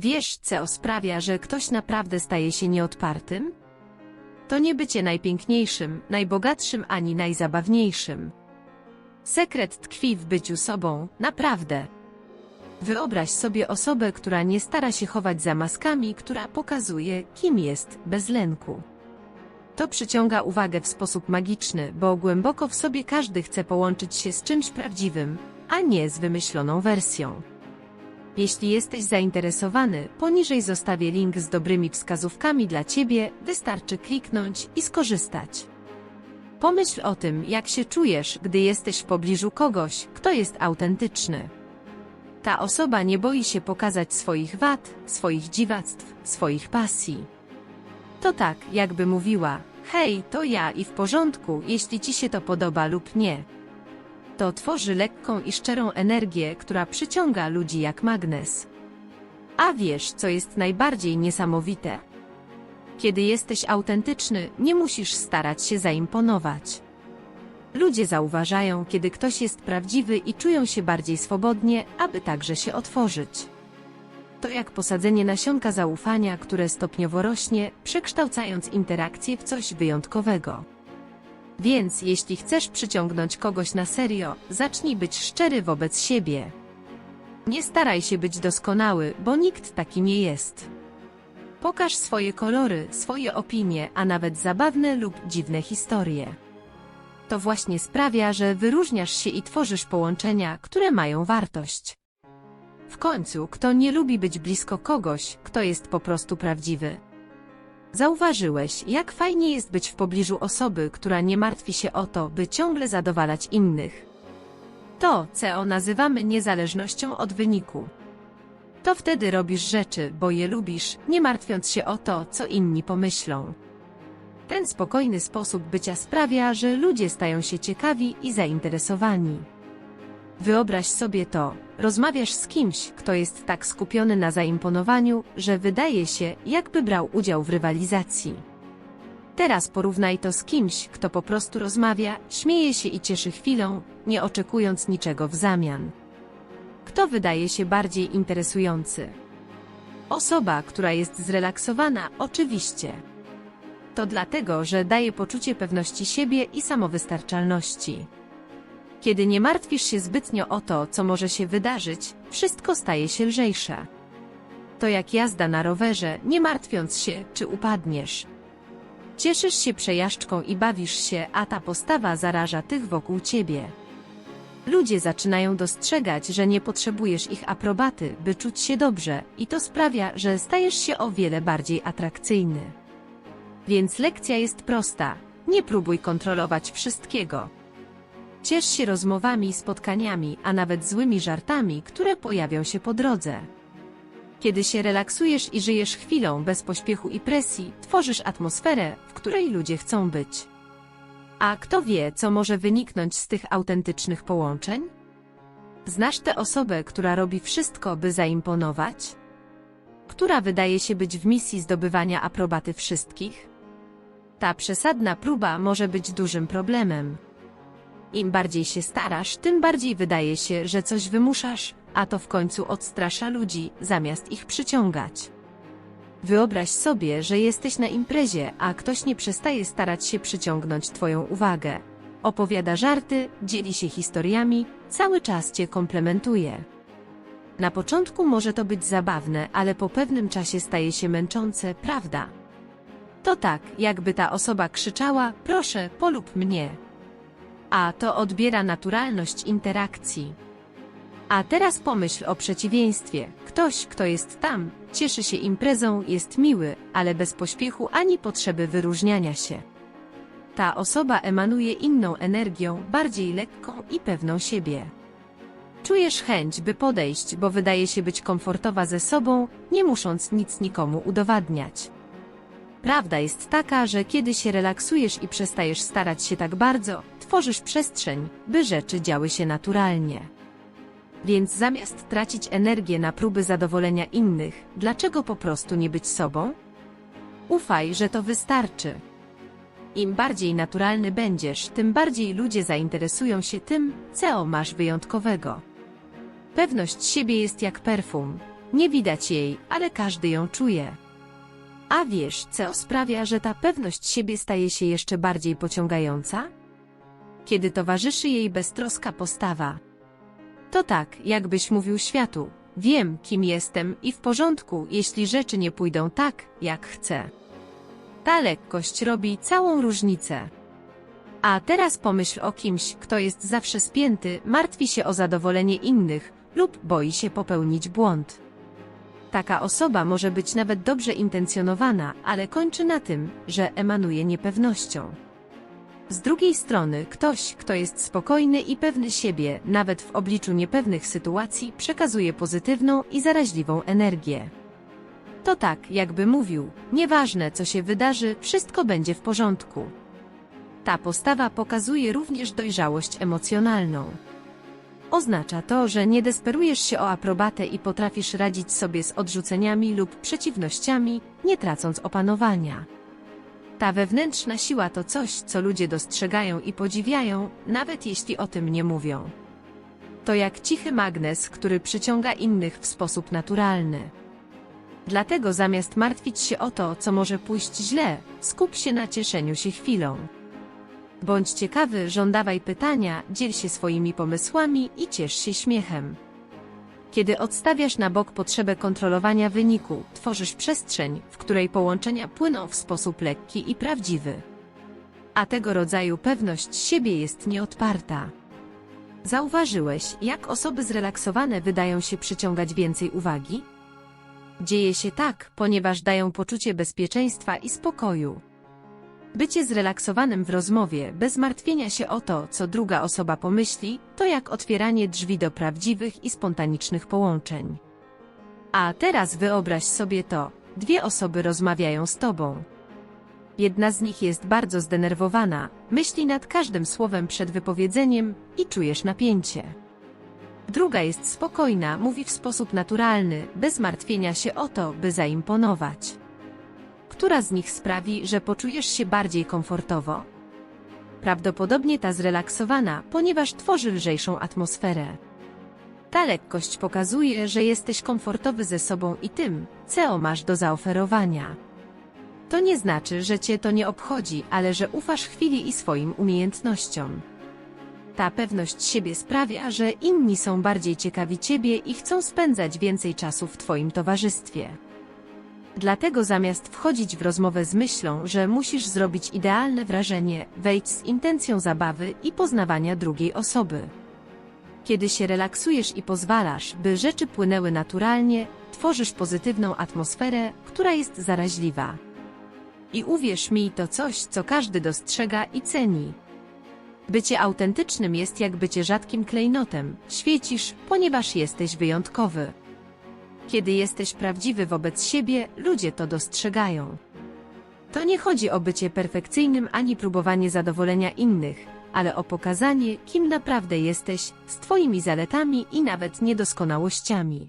Wiesz, co sprawia, że ktoś naprawdę staje się nieodpartym? To nie bycie najpiękniejszym, najbogatszym ani najzabawniejszym. Sekret tkwi w byciu sobą, naprawdę. Wyobraź sobie osobę, która nie stara się chować za maskami, która pokazuje, kim jest, bez lęku. To przyciąga uwagę w sposób magiczny, bo głęboko w sobie każdy chce połączyć się z czymś prawdziwym, a nie z wymyśloną wersją. Jeśli jesteś zainteresowany, poniżej zostawię link z dobrymi wskazówkami dla Ciebie, wystarczy kliknąć i skorzystać. Pomyśl o tym, jak się czujesz, gdy jesteś w pobliżu kogoś, kto jest autentyczny. Ta osoba nie boi się pokazać swoich wad, swoich dziwactw, swoich pasji. To tak, jakby mówiła, hej, to ja i w porządku, jeśli ci się to podoba lub nie. To tworzy lekką i szczerą energię, która przyciąga ludzi jak magnes. A wiesz, co jest najbardziej niesamowite? Kiedy jesteś autentyczny, nie musisz starać się zaimponować. Ludzie zauważają, kiedy ktoś jest prawdziwy i czują się bardziej swobodnie, aby także się otworzyć. To jak posadzenie nasionka zaufania, które stopniowo rośnie, przekształcając interakcję w coś wyjątkowego. Więc jeśli chcesz przyciągnąć kogoś na serio, zacznij być szczery wobec siebie. Nie staraj się być doskonały, bo nikt taki nie jest. Pokaż swoje kolory, swoje opinie, a nawet zabawne lub dziwne historie. To właśnie sprawia, że wyróżniasz się i tworzysz połączenia, które mają wartość. W końcu, kto nie lubi być blisko kogoś, kto jest po prostu prawdziwy? Zauważyłeś, jak fajnie jest być w pobliżu osoby, która nie martwi się o to, by ciągle zadowalać innych. To, co nazywamy niezależnością od wyniku. To wtedy robisz rzeczy, bo je lubisz, nie martwiąc się o to, co inni pomyślą. Ten spokojny sposób bycia sprawia, że ludzie stają się ciekawi i zainteresowani. Wyobraź sobie to, rozmawiasz z kimś, kto jest tak skupiony na zaimponowaniu, że wydaje się, jakby brał udział w rywalizacji. Teraz porównaj to z kimś, kto po prostu rozmawia, śmieje się i cieszy chwilą, nie oczekując niczego w zamian. Kto wydaje się bardziej interesujący? Osoba, która jest zrelaksowana, oczywiście. To dlatego, że daje poczucie pewności siebie i samowystarczalności. Kiedy nie martwisz się zbytnio o to, co może się wydarzyć, wszystko staje się lżejsze. To jak jazda na rowerze, nie martwiąc się, czy upadniesz. Cieszysz się przejażdżką i bawisz się, a ta postawa zaraża tych wokół ciebie. Ludzie zaczynają dostrzegać, że nie potrzebujesz ich aprobaty, by czuć się dobrze, i to sprawia, że stajesz się o wiele bardziej atrakcyjny. Więc lekcja jest prosta. Nie próbuj kontrolować wszystkiego. Ciesz się rozmowami i spotkaniami, a nawet złymi żartami, które pojawią się po drodze. Kiedy się relaksujesz i żyjesz chwilą bez pośpiechu i presji, tworzysz atmosferę, w której ludzie chcą być. A kto wie, co może wyniknąć z tych autentycznych połączeń? Znasz tę osobę, która robi wszystko, by zaimponować? Która wydaje się być w misji zdobywania aprobaty wszystkich? Ta przesadna próba może być dużym problemem. Im bardziej się starasz, tym bardziej wydaje się, że coś wymuszasz, a to w końcu odstrasza ludzi, zamiast ich przyciągać. Wyobraź sobie, że jesteś na imprezie, a ktoś nie przestaje starać się przyciągnąć Twoją uwagę. Opowiada żarty, dzieli się historiami, cały czas Cię komplementuje. Na początku może to być zabawne, ale po pewnym czasie staje się męczące, prawda? To tak, jakby ta osoba krzyczała, proszę, polub mnie. A to odbiera naturalność interakcji. A teraz pomyśl o przeciwieństwie. Ktoś, kto jest tam, cieszy się imprezą, jest miły, ale bez pośpiechu ani potrzeby wyróżniania się. Ta osoba emanuje inną energią, bardziej lekką i pewną siebie. Czujesz chęć, by podejść, bo wydaje się być komfortowa ze sobą, nie musząc nic nikomu udowadniać. Prawda jest taka, że kiedy się relaksujesz i przestajesz starać się tak bardzo, tworzysz przestrzeń, by rzeczy działy się naturalnie. Więc zamiast tracić energię na próby zadowolenia innych, dlaczego po prostu nie być sobą? Ufaj, że to wystarczy. Im bardziej naturalny będziesz, tym bardziej ludzie zainteresują się tym, co masz wyjątkowego. Pewność siebie jest jak perfum. Nie widać jej, ale każdy ją czuje. A wiesz, co sprawia, że ta pewność siebie staje się jeszcze bardziej pociągająca? Kiedy towarzyszy jej beztroska postawa. To tak, jakbyś mówił światu, wiem, kim jestem i w porządku, jeśli rzeczy nie pójdą tak, jak chcę. Ta lekkość robi całą różnicę. A teraz pomyśl o kimś, kto jest zawsze spięty, martwi się o zadowolenie innych lub boi się popełnić błąd. Taka osoba może być nawet dobrze intencjonowana, ale kończy na tym, że emanuje niepewnością. Z drugiej strony, ktoś, kto jest spokojny i pewny siebie, nawet w obliczu niepewnych sytuacji, przekazuje pozytywną i zaraźliwą energię. To tak, jakby mówił, nieważne co się wydarzy, wszystko będzie w porządku. Ta postawa pokazuje również dojrzałość emocjonalną. Oznacza to, że nie desperujesz się o aprobatę i potrafisz radzić sobie z odrzuceniami lub przeciwnościami, nie tracąc opanowania. Ta wewnętrzna siła to coś, co ludzie dostrzegają i podziwiają, nawet jeśli o tym nie mówią. To jak cichy magnes, który przyciąga innych w sposób naturalny. Dlatego zamiast martwić się o to, co może pójść źle, skup się na cieszeniu się chwilą. Bądź ciekawy, żądawaj pytania, dziel się swoimi pomysłami i ciesz się śmiechem. Kiedy odstawiasz na bok potrzebę kontrolowania wyniku, tworzysz przestrzeń, w której połączenia płyną w sposób lekki i prawdziwy. A tego rodzaju pewność siebie jest nieodparta. Zauważyłeś, jak osoby zrelaksowane wydają się przyciągać więcej uwagi? Dzieje się tak, ponieważ dają poczucie bezpieczeństwa i spokoju. Bycie zrelaksowanym w rozmowie, bez martwienia się o to, co druga osoba pomyśli, to jak otwieranie drzwi do prawdziwych i spontanicznych połączeń. A teraz wyobraź sobie to: dwie osoby rozmawiają z tobą. Jedna z nich jest bardzo zdenerwowana, myśli nad każdym słowem przed wypowiedzeniem i czujesz napięcie. Druga jest spokojna, mówi w sposób naturalny, bez martwienia się o to, by zaimponować. Która z nich sprawi, że poczujesz się bardziej komfortowo? Prawdopodobnie ta zrelaksowana, ponieważ tworzy lżejszą atmosferę. Ta lekkość pokazuje, że jesteś komfortowy ze sobą i tym, co masz do zaoferowania. To nie znaczy, że cię to nie obchodzi, ale że ufasz chwili i swoim umiejętnościom. Ta pewność siebie sprawia, że inni są bardziej ciekawi ciebie i chcą spędzać więcej czasu w twoim towarzystwie. Dlatego zamiast wchodzić w rozmowę z myślą, że musisz zrobić idealne wrażenie, wejdź z intencją zabawy i poznawania drugiej osoby. Kiedy się relaksujesz i pozwalasz, by rzeczy płynęły naturalnie, tworzysz pozytywną atmosferę, która jest zaraźliwa. I uwierz mi, to coś, co każdy dostrzega i ceni. Bycie autentycznym jest jak bycie rzadkim klejnotem, świecisz, ponieważ jesteś wyjątkowy. Kiedy jesteś prawdziwy wobec siebie, ludzie to dostrzegają. To nie chodzi o bycie perfekcyjnym ani próbowanie zadowolenia innych, ale o pokazanie, kim naprawdę jesteś, z Twoimi zaletami i nawet niedoskonałościami.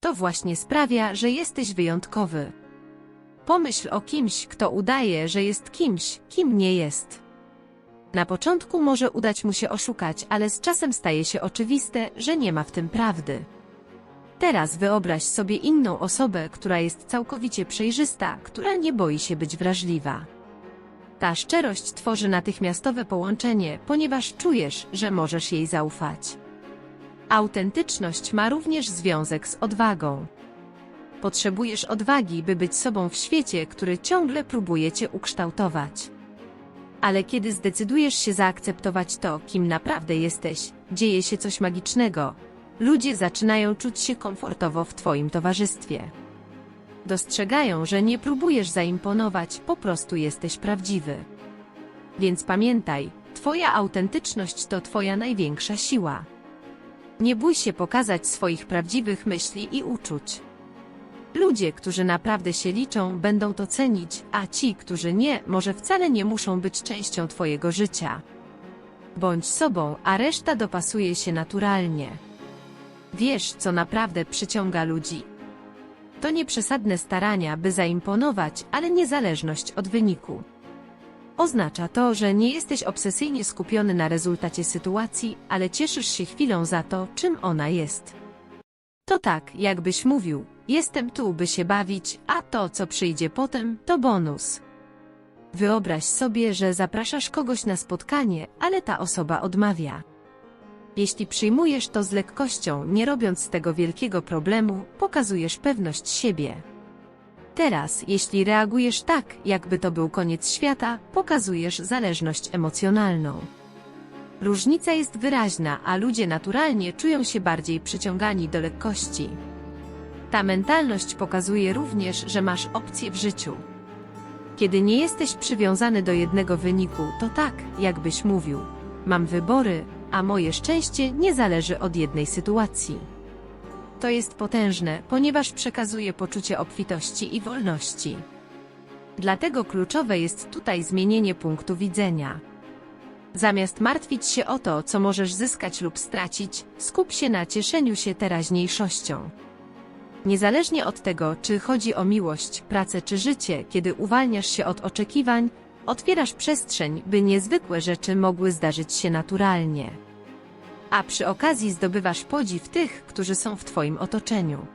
To właśnie sprawia, że jesteś wyjątkowy. Pomyśl o kimś, kto udaje, że jest kimś, kim nie jest. Na początku może udać mu się oszukać, ale z czasem staje się oczywiste, że nie ma w tym prawdy. Teraz wyobraź sobie inną osobę, która jest całkowicie przejrzysta, która nie boi się być wrażliwa. Ta szczerość tworzy natychmiastowe połączenie, ponieważ czujesz, że możesz jej zaufać. Autentyczność ma również związek z odwagą. Potrzebujesz odwagi, by być sobą w świecie, który ciągle próbuje cię ukształtować. Ale kiedy zdecydujesz się zaakceptować to, kim naprawdę jesteś, dzieje się coś magicznego, Ludzie zaczynają czuć się komfortowo w Twoim towarzystwie. Dostrzegają, że nie próbujesz zaimponować, po prostu jesteś prawdziwy. Więc pamiętaj, Twoja autentyczność to Twoja największa siła. Nie bój się pokazać swoich prawdziwych myśli i uczuć. Ludzie, którzy naprawdę się liczą, będą to cenić, a ci, którzy nie, może wcale nie muszą być częścią Twojego życia. Bądź sobą, a reszta dopasuje się naturalnie. Wiesz, co naprawdę przyciąga ludzi. To nie przesadne starania, by zaimponować, ale niezależność od wyniku. Oznacza to, że nie jesteś obsesyjnie skupiony na rezultacie sytuacji, ale cieszysz się chwilą za to, czym ona jest. To tak, jakbyś mówił, jestem tu, by się bawić, a to, co przyjdzie potem, to bonus. Wyobraź sobie, że zapraszasz kogoś na spotkanie, ale ta osoba odmawia. Jeśli przyjmujesz to z lekkością, nie robiąc z tego wielkiego problemu, pokazujesz pewność siebie. Teraz, jeśli reagujesz tak, jakby to był koniec świata, pokazujesz zależność emocjonalną. Różnica jest wyraźna, a ludzie naturalnie czują się bardziej przyciągani do lekkości. Ta mentalność pokazuje również, że masz opcje w życiu. Kiedy nie jesteś przywiązany do jednego wyniku, to tak, jakbyś mówił: Mam wybory, a moje szczęście nie zależy od jednej sytuacji. To jest potężne, ponieważ przekazuje poczucie obfitości i wolności. Dlatego kluczowe jest tutaj zmienienie punktu widzenia. Zamiast martwić się o to, co możesz zyskać lub stracić, skup się na cieszeniu się teraźniejszością. Niezależnie od tego, czy chodzi o miłość, pracę czy życie, kiedy uwalniasz się od oczekiwań, otwierasz przestrzeń, by niezwykłe rzeczy mogły zdarzyć się naturalnie. A przy okazji zdobywasz podziw tych, którzy są w Twoim otoczeniu.